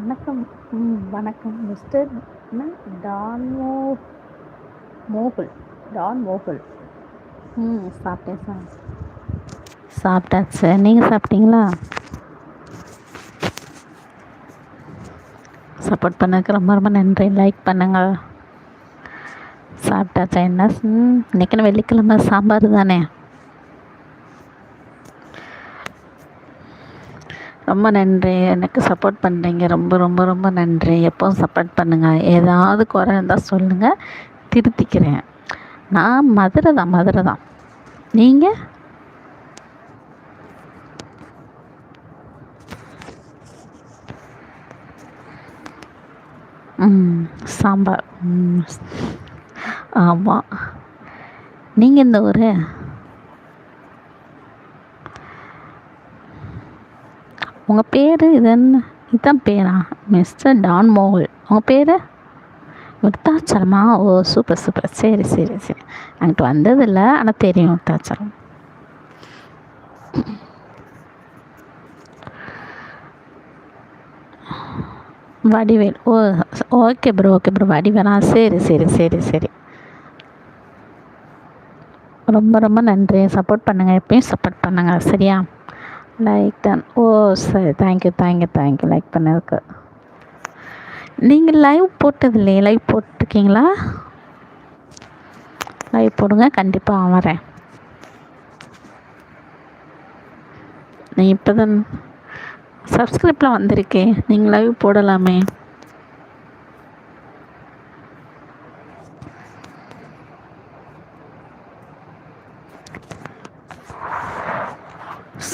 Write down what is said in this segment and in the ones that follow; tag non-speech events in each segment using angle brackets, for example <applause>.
வணக்கம் ம் வணக்கம். மிஸ்டர் டான் டான்மோ மோகுல். டான் மோகுல். ம் சாப்பிட்டேன் சார். சாப்பிட்டாச்சு நீங்கள் சாப்பிட்டீங்களா? சப்போர்ட் பண்ணதுக்கு ரொம்ப ரொம்ப நன்றி. லைக் பண்ணுங்கள் சாப்பிட்டாச்சா என்ன? ம் வெள்ளிக்கிழமை? சாம்பார் தானே? ரொம்ப நன்றி. எனக்கு சப்போர்ட் பண்ணுறீங்க ரொம்ப ரொம்ப ரொம்ப நன்றி. எப்போவும் சப்போர்ட் பண்ணுங்கள் ஏதாவது குறை இருந்தால் சொல்லுங்கள் திருத்திக்கிறேன். நான் மதுரை தான் மதுரை தான். நீங்கள் ம் சாம்பார். ஆமாம் நீங்கள் இந்த ஊர்? உங்கள் பேர் இது என்ன இதுதான் பேரா? மிஸ்டர் டான் மோகல். உங்கள் பேர்? விருத்தாச்சலமா? ஓ சூப்பர் சூப்பர் சரி சரி சரி. அங்கிட்டு வந்ததில்லை ஆனால் தெரியும் Virudhachalam. Vadivel. Oh okay bro okay bro வடிவேலா? சரி சரி சரி சரி. ரொம்ப ரொம்ப நன்றி. சப்போர்ட் பண்ணுங்கள் எப்பயும் சப்போர்ட் பண்ணுங்கள் சரியா? லைக் டன் ஓ சரி. தேங்க்யூ தேங்க்யூ தேங்க்யூ லைக் பண்ணதுக்கு நீங்கள் லைவ் போட்டது இல்லையே? லைவ் போட்டிருக்கீங்களா? லைவ் போடுங்க. கண்டிப்பாக வரேன். நீ இப்போ தான் சப்ஸ்கிரைப்லாம் வந்திருக்கே. நீங்கள் லைவ் போடலாமே.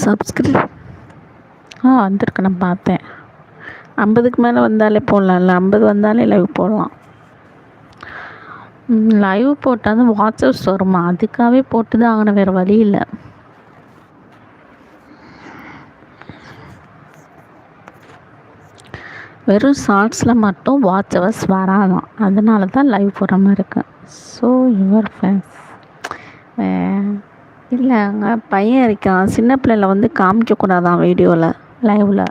சப்ஸ்கிரைப் ஆ வந்திருக்கு நான் பார்த்தேன். ஐம்பதுக்கு மேலே வந்தாலே போடலாம்ல. ஐம்பது வந்தாலே லைவ் போடலாம். லைவ் போட்டால் தான் வாட்ஸ்அப்ஸ் வருமா? அதுக்காகவே போட்டு தான் ஆகணும் வேறு வழி இல்லை. வெறும் ஷார்ட்ஸில் மட்டும் வாட்சவர்ஸ் வராதான் அதனால தான் லைவ் போடுற மாதிரி இருக்கு ஸோ யுவர் ஃபேன்ஸ் இல்லை அங்கே பையன் இருக்கான். சின்ன பிள்ளைல வந்து காமிக்கக்கூடாதான் வீடியோவில் லைவில்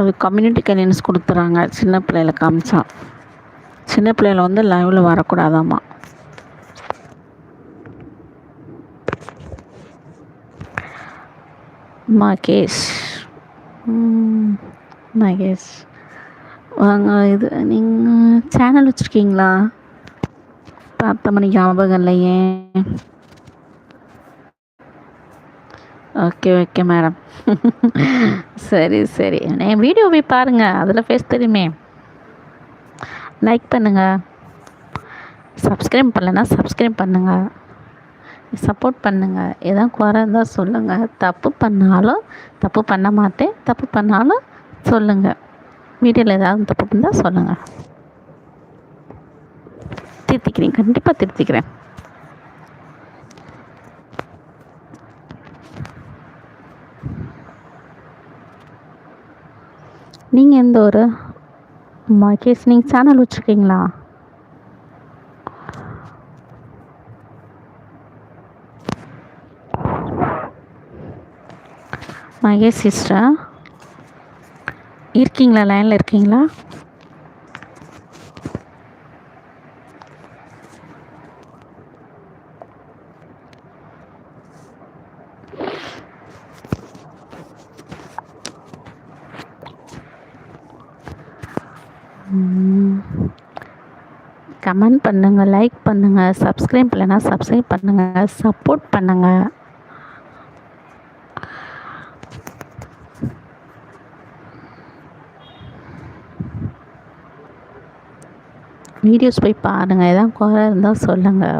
அது கம்யூனிட்டி கைட்லைன்ஸ் கொடுத்துறாங்க. சின்ன பிள்ளையில காமிச்சா. சின்ன பிள்ளையில வந்து லைவில் வரக்கூடாதாம்மா. மகேஷ் மகேஷ் hmm, வாங்க இது நீங்கள் சேனல் வச்சுருக்கீங்களா? பார்த்த மணி ஞாபகம் இல்லையே. ஓகே ஓகே மேடம் சரி சரி. என் வீடியோ போய் பாருங்கள் அதில் ஃபேஸ் தெரியுமே. லைக் பண்ணுங்கள் சப்ஸ்கிரைப் பண்ணலைன்னா சப்ஸ்கிரைப் பண்ணுங்கள் சப்போர்ட் பண்ணுங்கள் எதாவது குறை இருந்தால் சொல்லுங்கள் தப்பு பண்ணாலும் தப்பு பண்ண மாட்டேன். தப்பு பண்ணாலும் சொல்லுங்கள் வீடியோவில் ஏதாவது தப்பு பண்ணால் சொல்லுங்கள் திருத்திக்கிறேன். கண்டிப்பாக திருத்திக்கிறேன். நீங்கள் எந்த ஊர் கேஸ் நீங்கள் சேனல் வச்சுருக்கீங்களா? மகேஷ் சிஸ்டரா இருக்கீங்களா? லைனில் இருக்கீங்களா? கமெண்ட் பண்ணுங்கள் லைக் பண்ணுங்கள் சப்ஸ்கிரைப் இல்லைன்னா சப்ஸ்கிரைப் பண்ணுங்கள் சப்போர்ட் பண்ணுங்கள் வீடியோஸ் போய் பாருங்கள் எதாவது குறை இருந்தால் சொல்லுங்கள்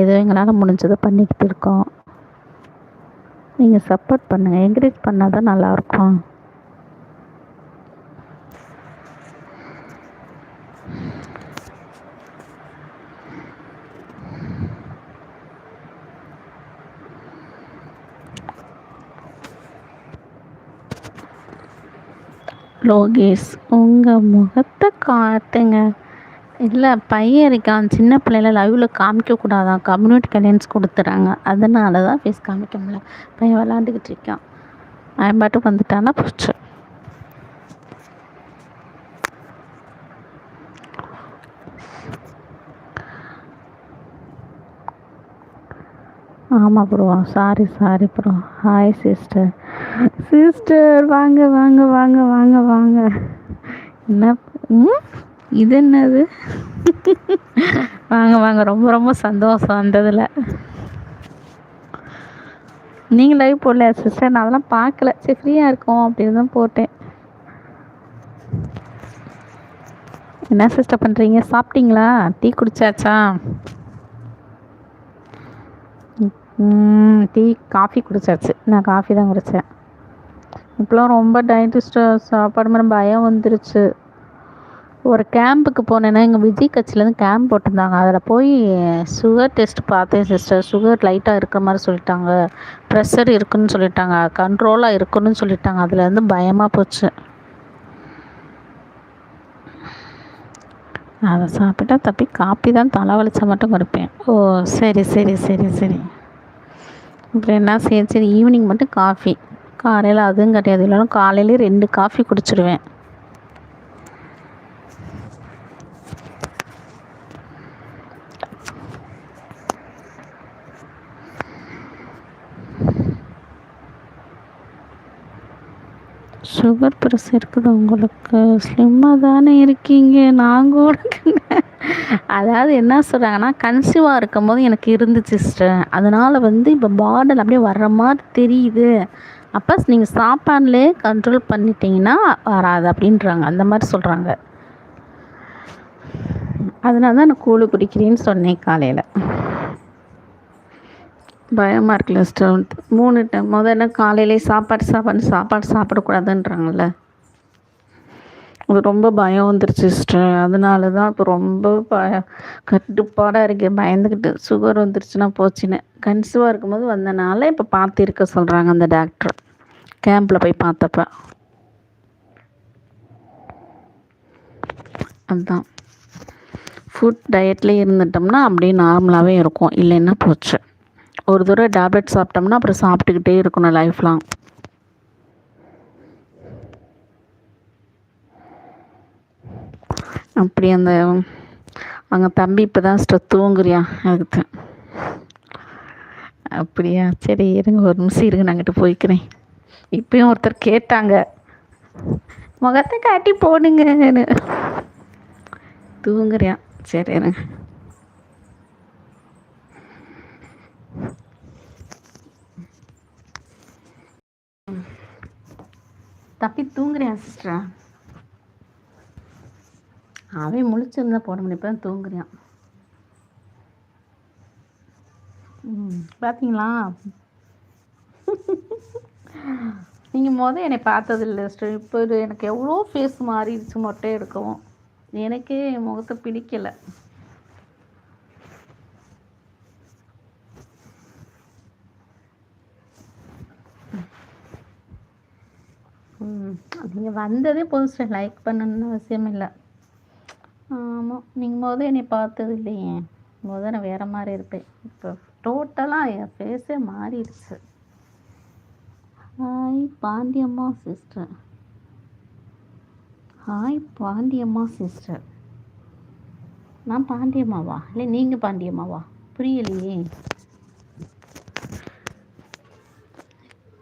ஏதோ எங்களால் முடிஞ்சதை பண்ணிக்கிட்டு இருக்கோம். நீங்கள் சப்போர்ட் பண்ணுங்கள் என்கரேஜ் பண்ணால் தான் நல்லாயிருக்கும் லோகேஷ் உங்கள் முகத்தை காட்டுங்க. இல்லை பையன் இருக்கான் சின்ன பிள்ளைல லைவில் காமிக்கக்கூடாதான் கம்யூனிட்டி கைடன்ஸ் கொடுத்துறாங்க. அதனால தான் ஃபேஸ் காமிக்க முடியல. பையன் விளாண்டுக்கிட்டு இருக்கான். அவன் பாட்டு வந்துட்டான்னா போச்சு. ஆமாம் bro sorry sorry bro hi sister sister வாங்க வாங்க வாங்க வாங்க வாங்க. என்ன? இது என்னது? வாங்க வாங்க. ரொம்ப ரொம்ப சந்தோஷம் வந்ததில். நீங்கள் லைவ் போடல சிஸ்டர் நான் அதெல்லாம் பார்க்கல. சரி ஃப்ரீயாக இருக்கும் அப்படின்னு தான் போட்டேன். என்ன சிஸ்டர் பண்ணுறீங்க சாப்பிட்டீங்களா? டீ குடிச்சாச்சா? டீ காஃபி குடிச்சாச்சு. நான் காஃபி தான் குடித்தேன் இப்போலாம் ரொம்ப டயட்டிஸ்ட் சாப்பாடு மேலே பயம் வந்துருச்சு. ஒரு கேம்புக்கு போனேன்னா எங்கள் விஜய் கட்சியிலேருந்து கேம்ப் போட்டிருந்தாங்க. அதில் போய் சுகர் டெஸ்ட் பார்த்தேன் சிஸ்டர் சுகர் லைட்டாக இருக்கிற மாதிரி சொல்லிட்டாங்க. ப்ரெஷர் இருக்குன்னு சொல்லிட்டாங்க. கண்ட்ரோலாக இருக்குன்னு சொல்லிட்டாங்க. அதுலேருந்து பயமாக போச்சு. அதை சாப்பிட்டா தப்பி காப்பி தான் தலை வலிச்சா மட்டும் கொடுப்பேன். ஓ சரி சரி சரி சரி. அப்புறம் என்ன சரி சரி ஈவினிங் மட்டும் காஃபி காலையில் அதுவும் கிடையாது. இல்லைனா காலையிலேயே ரெண்டு காஃபி குடிச்சிடுவேன். சுகர் ப்ரெஸ் இருக்குது உங்களுக்கு. ஸ்லிம்மாக தானே இருக்கீங்க. நாங்கள் கூட அதாவது என்ன சொல்கிறாங்கன்னா கன்சீவாக இருக்கும்போது எனக்கு இருந்துச்சு சிஸ்டர் அதனால் வந்து இப்போ பாடல் அப்படியே வர்ற மாதிரி தெரியுது. அப்போ நீங்கள் சாப்பாடுலேயே கண்ட்ரோல் பண்ணிட்டீங்கன்னா வராது அப்படின்றாங்க. அந்த மாதிரி சொல்கிறாங்க அதனால தான் நான் கூழு குடிக்கிறேன்னு சொன்னேன் காலையில். பயமாக இருக்குல்ல சிஸ்டர் மூணு டைம் முதல்ல காலையிலே சாப்பாடு சாப்பாடு சாப்பாடு சாப்பிடக்கூடாதுன்றாங்கல்ல? அது ரொம்ப பயம் வந்துருச்சு சிஸ்டர் அதனால தான் இப்போ ரொம்ப பய கட்டுப்பாடாக இருக்கு பயந்துக்கிட்டு சுகர் வந்துருச்சுன்னா போச்சுன்னு. கன்சீவாக இருக்கும்போது வந்தனால இப்போ பார்த்து இருக்க சொல்கிறாங்க அந்த டாக்டர் கேம்பில் போய் பார்த்தப்ப. அதுதான் ஃபுட் டயட்லேயே இருந்துட்டோம்னா அப்படியே நார்மலாகவே இருக்கும். இல்லைன்னா போச்சு. ஒரு தடவை டேப்லெட் சாப்பிட்டோம்னா அப்புறம் சாப்பிட்டுக்கிட்டே இருக்கணும் லைஃப் லாங் அப்படி அந்த அவங்க தம்பி இப்போ தான் ஸ்டர் தூங்குறியா? அதுக்கு. அப்படியா? சரி இருங்க ஒரு நிமிஷம் இருங்க நாங்கிட்ட போய்க்கிறேன். இப்பயும் ஒருத்தர் கேட்டாங்க. முகத்தை காட்டி போடுங்கன்னு. தூங்குறியா? சரி இருங்க. தப்பி தூங்குறியா சிஸ்டரா அவன் முழிச்சிருந்தா போட முடியும். இப்போ தான் தூங்குறான் பார்த்தீங்களா நீங்கள் மொதல் என்னை பார்த்ததில்லை சிஸ்டர் இப்போ இது எனக்கு எவ்வளோ ஃபேஸ் மாறிடுச்சு மொட்டை எடுக்கவும். எனக்கே என் முகத்தை பிடிக்கலை. நீங்கள் வந்ததே போதும் லைக் பண்ணணும்னு அவசியம் இல்லை. ஆமாம் நீங்கள் மொதல் என்னை பார்த்தது இல்லையே. மொதல் நான் வேறு மாதிரி இருப்பேன். இப்போ டோட்டலாக என் ஃபேஸே மாறிடுச்சு. Hi Pandiyamma sister hi Pandiyamma sister நான் பாண்டியம்மாவா இல்லை நீங்கள் பாண்டியம்மாவா புரியலையே.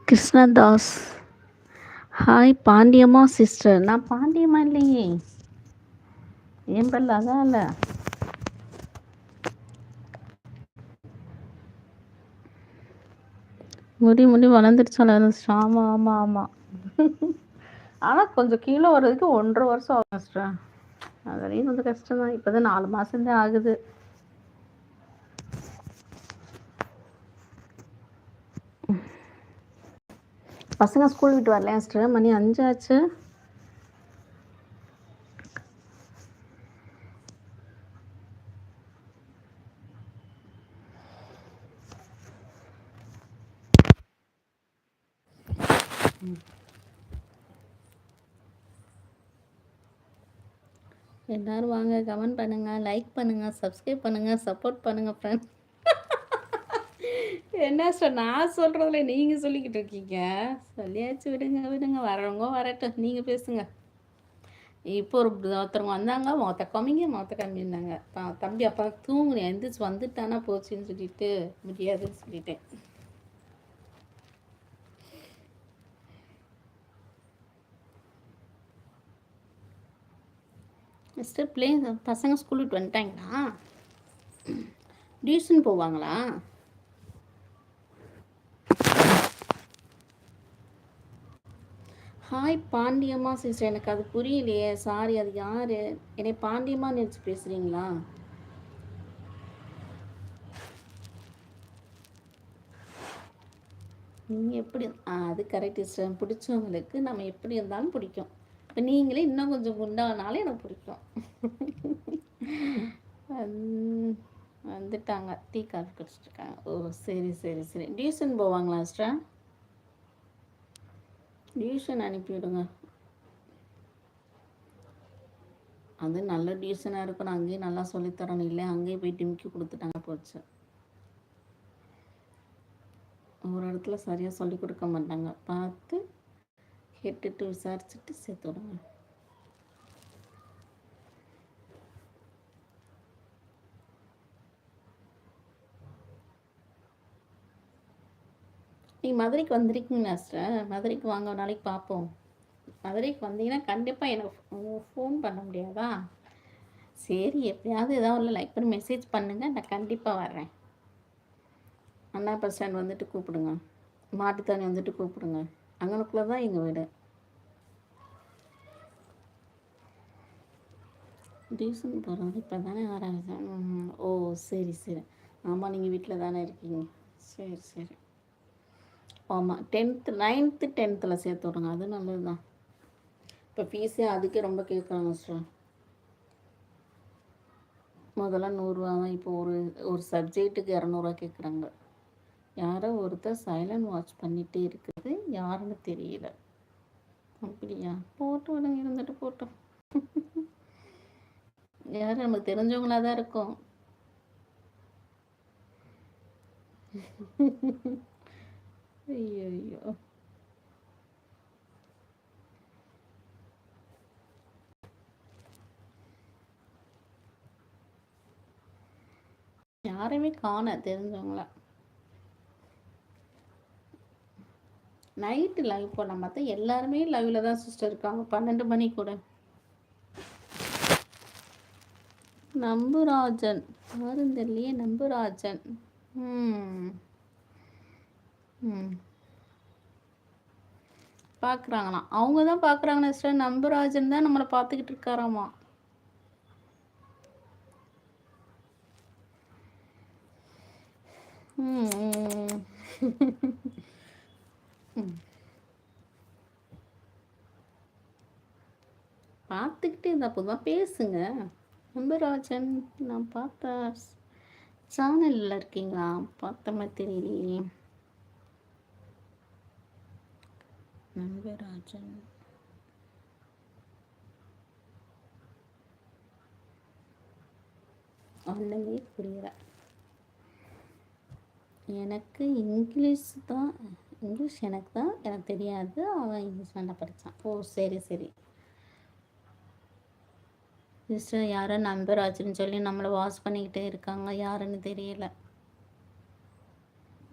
கிருஷ்ணதாஸ். ஹாய் பாண்டியம்மா சிஸ்டர் நான் பாண்டியம்மா இல்லையே ஏன் பல்ல அதான் இல்லை முடி முடி வளர்ந்துருச்சால ஆமாம் ஆமாம் ஆமாம் ஆனால் கொஞ்சம் கீழே வர்றதுக்கு ஒன்றரை வருஷம் ஆகும் சிஸ்டர் அதுலேயும் கொஞ்சம் கஷ்டம் தான் இப்போ தான் நாலு மாதம்தான் ஆகுது பசங்க ஸ்கூல் விட்டு வரலையா சிஸ்டர் மணி அஞ்சாச்சு. எல்லாரும் வாங்க கமெண்ட் பண்ணுங்கள் லைக் பண்ணுங்கள் சப்ஸ்கிரைப் பண்ணுங்கள் சப்போர்ட் பண்ணுங்கள் ஃப்ரெண்ட்ஸ் என்ன சார் நான் சொல்கிறதில்ல நீங்கள் சொல்லிக்கிட்டு இருக்கீங்க. சொல்லியாச்சு விடுங்க விடுங்க. வரவங்க வரட்டும். நீங்கள் பேசுங்க. இப்போ ஒரு ஒருத்தவங்க வந்தாங்க. மொத்த கம்மிங்க மொத்த கம்மின்னாங்க. தம்பி அப்பா தூங்குனேன் எந்திரிச்சு வந்துட்டானா போச்சுன்னு சொல்லிட்டு முடியாதுன்னு சொல்லிட்டேன். மிஸ்டர் பிள்ளைங்க பசங்க ஸ்கூலுக்கு வந்துட்டாங்களா? டியூஷன் போவாங்களா? ஹாய் பாண்டியம்மா சிஸ்டர் எனக்கு அது புரியலையே. சாரி அது யார்? என்னை பாண்டியம்மா நினச்சி பேசுகிறீங்களா நீங்கள் எப்படி அது கரெக்ட் சிஸ்டர். பிடிச்சவங்களுக்கு நம்ம எப்படி இருந்தாலும் பிடிக்கும். இப்போ நீங்களே இன்னும் கொஞ்சம் குண்டானாலும் எனக்கு பிடிக்கும். வந்துட்டாங்க. டீ காஃபி குடிச்சிட்ருக்காங்க ஓ சரி சரி சரி. டியூஷன் போவாங்களா சிஸ்டர்? டியூஷன் அனுப்பிவிடுங்க. அது நல்ல டியூஷனாக இருக்கணும். அங்கேயும் நல்லா சொல்லித்தரணும் இல்லை அங்கேயே போய் டிமிக்கி கொடுத்துட்டாங்க போச்சு. ஒரு இடத்துல சரியாக சொல்லி கொடுக்க மாட்டாங்க. பார்த்து கேட்டுட்டு விசாரிச்சுட்டு சேர்த்து விடுங்க. நீங்கள் மதுரைக்கு வந்திருக்கீங்களா சார் மதுரைக்கு வாங்க ஒரு நாளைக்கு பார்ப்போம் மதுரைக்கு வந்தீங்கன்னா கண்டிப்பாக எனக்கு ஃபோன் பண்ண முடியாதா? சரி எப்படியாவது ஏதாவது இல்லை லைக் பண்ணி மெசேஜ் பண்ணுங்கள் நான் கண்டிப்பாக வர்றேன். அண்ணா பஸ் ஸ்டாண்ட் வந்துட்டு கூப்பிடுங்க. மாட்டுத்தானி வந்துட்டு கூப்பிடுங்க. அங்கனுக்குள்ளே தான் எங்கள் வீடு. டியூஷன் போகிறது இப்போ தானே வராங்க ஓ சரி சரி. ஆமாம் நீங்கள் வீட்டில் தானே இருக்கீங்க. சரி சரி. ஆமாம் டென்த்து நைன்த்து டென்த்தில் சேர்த்து விடுங்க. அது நல்லது தான் இப்போ ஃபீஸே அதுக்கே ரொம்ப கேட்குறாங்க சார் முதல்ல நூறுரூவா தான் இப்போ ஒரு ஒரு சப்ஜெக்ட்டுக்கு இரநூறுவா கேட்குறாங்க யாரோ ஒருத்தர் சைலண்ட் வாட்ச் பண்ணிகிட்டே இருக்குது. யாருன்னு தெரியல. அப்படியா? போட்டு விடுங்க இருந்துட்டு போட்டோம் யாரும் நமக்கு தெரிஞ்சவங்களாக தான் இருக்கும். ஐயோ யாரையுமே காண தெரிஞ்சவங்கள. நைட்டு லைவ் போன பார்த்தா எல்லாருமே லைவ்ல தான் சிஸ்டர் இருக்காங்க. பன்னெண்டு மணி கூட. நம்புராஜன். யாரும் தெரியலையே நம்புராஜன். ம் ம். பார்க்குறாங்களாம் அவங்க தான் பார்க்குறாங்க சிஸ்டர் நம்பராஜன் தான் நம்மளை பார்த்துக்கிட்டு இருக்காராமா? பார்த்துக்கிட்டே இருந்தா பொதுவாக பேசுங்க. நம்பராஜன் நான் பார்த்தா சேனலில் இருக்கீங்களா? பார்த்த மாதிரி தெரியலையே. நம்பராஜன் ஒன்றுமே புரியல. எனக்கு இங்கிலீஷ் தான் இங்கிலீஷ் எனக்கு தான் எனக்கு தெரியாது. அவன் இங்கிலீஷ் நல்லா படித்தான் ஓ சரி சரி. சிஸ்டர் யாரோ நம்பராஜுன்னு சொல்லி நம்மளை வாஷ் பண்ணிக்கிட்டே இருக்காங்க. யாருன்னு தெரியல.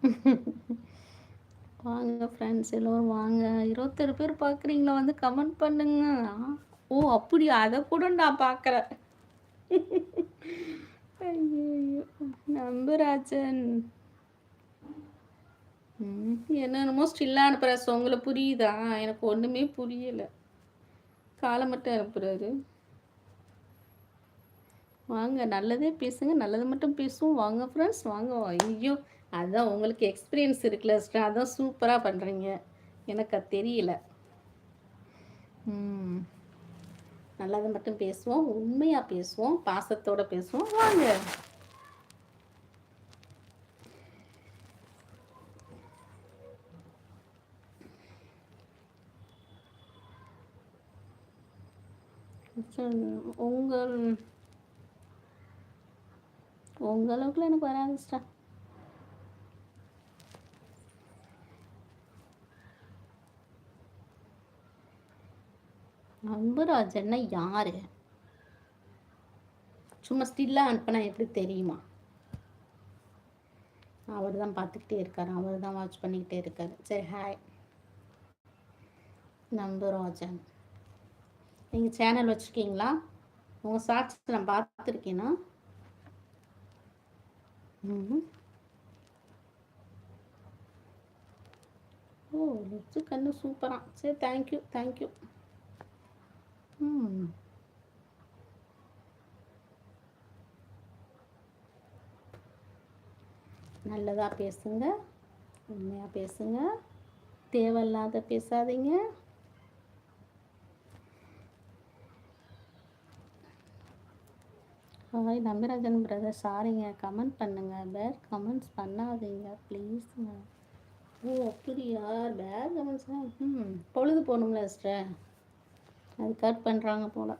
<laughs> வாங்க ஃப்ரெண்ட்ஸ் எல்லோரும் வாங்க. இருபத்தொரு பேர் பார்க்குறீங்களா வந்து கமெண்ட் பண்ணுங்க. ஓ அப்படியா? அதை கூட நான் பார்க்குறேன் ஐயோ நம்புராஜன். என்னென்னமோ ஸ்டில்லாக ஸோ உங்களை புரியுதா? எனக்கு ஒன்றுமே புரியலை. காலை மட்டும் அனுப்புகிறாரு வாங்க நல்லதே பேசுங்க. நல்லது மட்டும் பேசுவோம். வாங்க ஃப்ரெண்ட்ஸ் வாங்க. ஐயோ அதுதான் உங்களுக்கு எக்ஸ்பீரியன்ஸ் இருக்குல்ல சிஸ்டர் அதான் சூப்பராக பண்ணுறீங்க எனக்கு அது தெரியல. நல்லதை மட்டும் பேசுவோம். உண்மையாக பேசுவோம். பாசத்தோடு பேசுவோம். வாங்க. உங்கள் உங்கள் அளவுக்குலாம் எனக்கு வராது சிஸ்டர் அன்புராஜன்னா யாரு? சும்மா ஸ்டில்லாக அனுப்பினா எப்படி தெரியுமா? அவர் தான் பார்த்துக்கிட்டே இருக்கார். அவர் தான் வாட்ச் பண்ணிக்கிட்டே இருக்கார். சரி ஹாய் நம்புராஜன் நீங்கள் சேனல் வச்சுருக்கீங்களா? உங்கள் ஷார்ட்ஸ் நான் பார்த்துருக்கேன்னா ம் ஓ லெச்சு கண்ணு சூப்பராக சரி தேங்க்யூ தேங்க்யூ நல்லதாக பேசுங்க. உண்மையாக பேசுங்க. தேவையில்லாத பேசாதீங்க. ஹாய் நம்பிராஜன் பிரதர் சாரிங்க கமெண்ட் பண்ணுங்க. பேர் கமெண்ட்ஸ் பண்ணாதீங்க. ப்ளீஸுங்க ஓ அப்படியா? பேர் கமெண்ட்ஸ் ம். பொழுது போகணும்ல சிஸ்டர் அது கட் பண்ணுறாங்க போல்.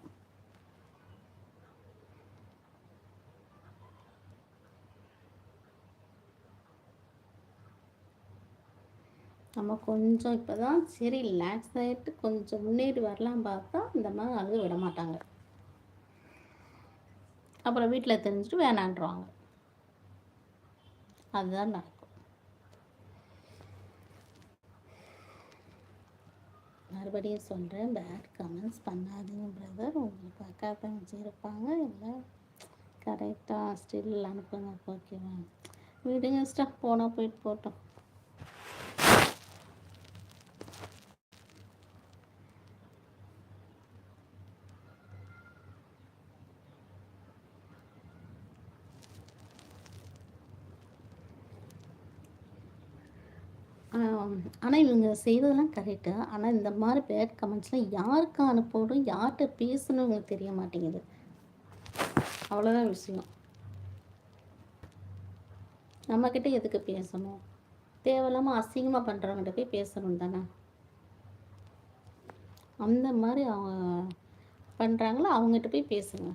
நம்ம கொஞ்சம் இப்போ தான் சரி ரிலாக்ஸ் ஆகிட்டு கொஞ்சம் முன்னேறி வரலாம் பார்த்தா இந்த மாதிரி அழுது விட மாட்டாங்க. அப்புறம் வீட்டில் தெரிஞ்சுட்டு வேணான்றாங்க அதுதான் நடக்கும். மறுபடியும் சொல்கிறேன் பேட் கமெண்ட்ஸ் பண்ணாதீங்க பிரதர் உங்களுக்கு அக்கா தங்கச்சி இருப்பாங்க இல்லை கரெக்டாக ஸ்டில் அனுப்புங்க ஓகேவா விடுங்க ஸ்டாப் போனால் போயிட்டு போட்டோம் ஆனால் இவங்க செய்வதெல்லாம் கரெக்டு ஆனால் இந்த மாதிரி பேட் கமெண்ட்ஸ்லாம் யாருக்கு அனுப்பணும்? யார்கிட்ட பேசணும் இவங்களுக்கு தெரிய மாட்டேங்குது. அவ்வளோதான் விஷயம். நம்மக்கிட்ட எதுக்கு பேசணும்? தேவையில்லாமல் அசிங்கமாக பண்ணுறவங்ககிட்ட போய் பேசணும் தானே. அந்த மாதிரி அவங்க பண்ணுறாங்களோ அவங்ககிட்ட போய் பேசுங்க.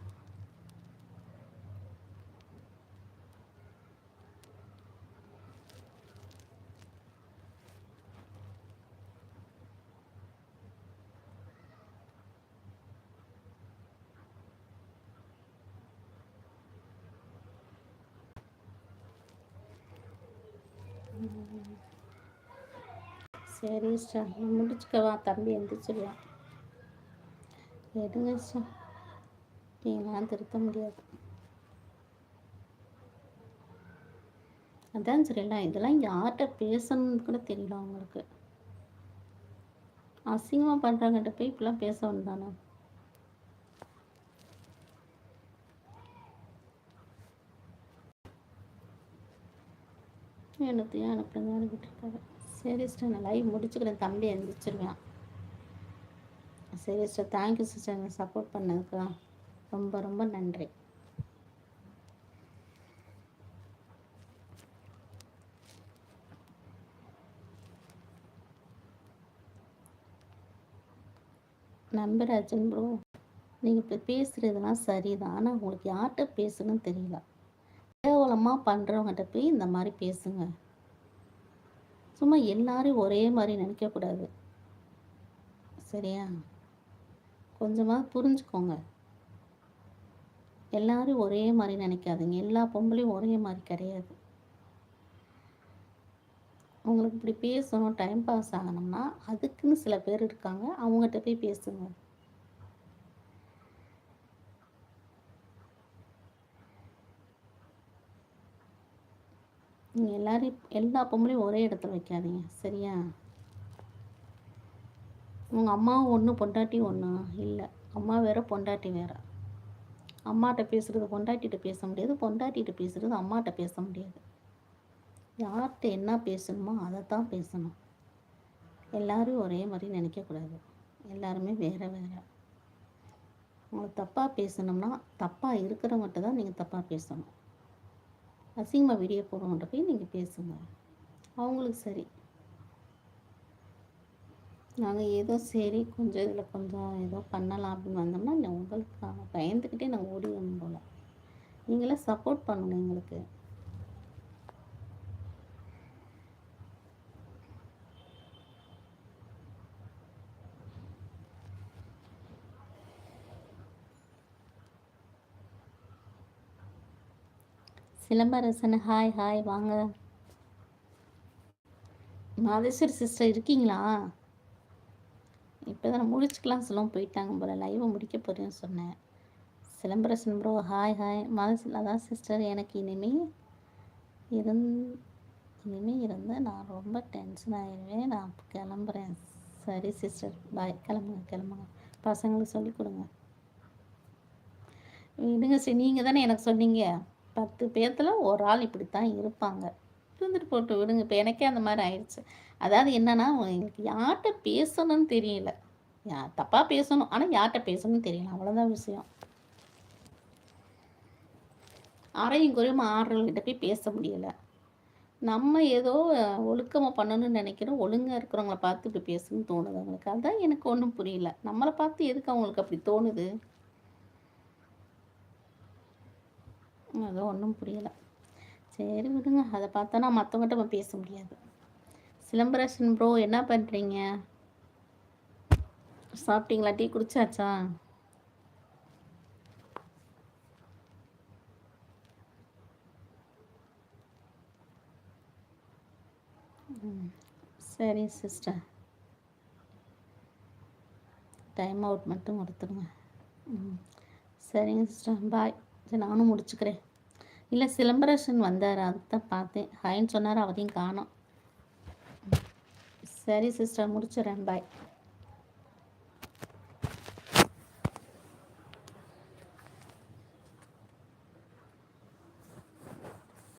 சரி சார் முடிச்சுக்கவா? தம்பி எந்திரிச்சிடுவான் எடுங்க சார் நீங்களாம் திருத்த முடியாது. அதான் சரிங்களா இதெல்லாம் யார்கிட்ட பேசணும்னு கூட தெரியல அவங்களுக்கு. அசிங்கமாக பண்ணுறாங்கிட்ட போய் இப்படிலாம் பேசணும் தானே என்னத்தையும் அனுப்புங்க அனுப்பிட்டுருக்காரு சரி சிஸ்டர் நான் லைவ் முடிச்சுக்கிறேன். தம்பி எழுந்திரிச்சிருவேன் சரி சிஸ்டர் தேங்க்யூ சிஸ்டர் எனக்கு சப்போர்ட் பண்ணதுக்கு ரொம்ப ரொம்ப நன்றி. நம்பராஜன் ப்ரோ நீங்கள் இப்போ பேசுகிறதுலாம் சரிதான். ஆனால் உங்களுக்கு யார்கிட்ட பேசணும்னு தெரியல. கேவலமாக பண்ணுறவங்ககிட்ட போய் இந்த மாதிரி பேசுங்க. சும்மா எல்லாரையும் ஒரே மாதிரி நினைக்கக்கூடாது. சரியா? கொஞ்சமாக புரிஞ்சுக்கோங்க. எல்லாரும் ஒரே மாதிரி நினைக்காதீங்க. எல்லா பொம்பளையும் ஒரே மாதிரி கிடையாது. உங்களுக்கு இப்படி பேசணும் டைம் பாஸ் ஆகணும்னா அதுக்குன்னு சில பேர் இருக்காங்க. அவங்ககிட்ட போய் பேசுங்க. நீங்கள் எல்லாரையும் எல்லா பொம்பளையும் ஒரே இடத்துல வைக்காதீங்க. சரியா? உங்கள் அம்மாவும் ஒன்று பொண்டாட்டி ஒன்று இல்லை. அம்மா வேறு பொண்டாட்டி வேறு. அம்மாட்ட பேசுகிறது பொண்டாட்டிகிட்ட பேச முடியாது. பொண்டாட்டிகிட்ட பேசுகிறது அம்மாட்ட பேச முடியாது. யார்கிட்ட என்ன பேசணுமோ அதை தான் பேசணும். எல்லோரும் ஒரே மாதிரி நினைக்கக்கூடாது எல்லாருமே வேறு வேறு. உங்களுக்கு தப்பாக பேசணும்னா தப்பாக இருக்கிறவங்கள்ட்ட தான் நீங்கள் தப்பாக பேசணும். அசிங்கமாக வீடியோ போடுறவங்கள்ட்ட போய் நீங்கள் பேசுங்க. அவங்களுக்கு சரி. நாங்கள் ஏதோ சரி கொஞ்சம் இதில் கொஞ்சம் ஏதோ பண்ணலாம் அப்படின்னு வந்தோம்னா இல்லை உங்களுக்கு பயந்துக்கிட்டே நாங்கள் ஓடி வந்தோம் போல். நீங்களே சப்போர்ட் பண்ணணும் எங்களுக்கு. சிலம்பரசன் ஹாய் ஹாய் வாங்க. மாதேஸ்வரி சிஸ்டர் இருக்கீங்களா? இப்போ தான் முடிச்சுக்கலாம் சொல்லுவோம். போயிட்டாங்க போல் லைவை முடிக்க போகிறேன்னு சொன்னேன். Silambarasan bro hi hi Madheswari அதான் சிஸ்டர் எனக்கு இனிமேல் இருந் இனிமேல் இருந்தால் நான் ரொம்ப டென்ஷன் ஆகிடுவேன் நான் கிளம்புறேன். சரி சிஸ்டர் பாய் கிளம்புங்க கிளம்புங்க. பசங்களுக்கு சொல்லிக் கொடுங்க. விடுங்க சரி நீங்கள் தானே எனக்கு சொன்னீங்க. பத்து பேர்த்தில் ஒரு ஆள் இப்படி தான் இருப்பாங்க. இருந்துட்டு போட்டு விடுங்க. இப்போ எனக்கே அந்த மாதிரி ஆயிடுச்சு. அதாவது என்னன்னா எங்களுக்கு யார்கிட்ட பேசணும்னு தெரியல. யா தப்பாக பேசணும். ஆனால் யார்கிட்ட பேசணும்னு தெரியல. அவ்வளோதான் விஷயம். அறையும் குறையும்? ஆடுறவங்ககிட்ட போய் பேச முடியலை. நம்ம ஏதோ ஒழுக்கமாக பண்ணணும்னு நினைக்கிறோம். ஒழுங்காக இருக்கிறவங்கள பார்த்து இப்படி பேசணும்னு தோணுது அவங்களுக்கு. அதுதான் எனக்கு ஒன்றும் புரியல. நம்மளை பார்த்து எதுக்கு அவங்களுக்கு அப்படி தோணுது? அது ஒன்றும் புரியலை. சரி விடுங்க. அதை பார்த்தோன்னா மற்றவங்ககிட்ட நம்ம பேச முடியாது. சிலம்பரசன் ப்ரோ என்ன பண்ணுறீங்க சாப்பிட்டீங்களா? டீ குடிச்சாச்சா? சரி சிஸ்டர் டைம் அவுட் மட்டும் கொடுத்துருங்க ம். சரிங்க சிஸ்டர் பாய் சரி நானும் முடிச்சுக்கிறேன். இல்லை சிலம்பரசன் வந்தார். அதுக்கு தான் பார்த்தேன். ஹாய்ன்னு சொன்னார் அவரையும் காணோம். சரி சிஸ்டர் முடிச்சிடறேன் பாய்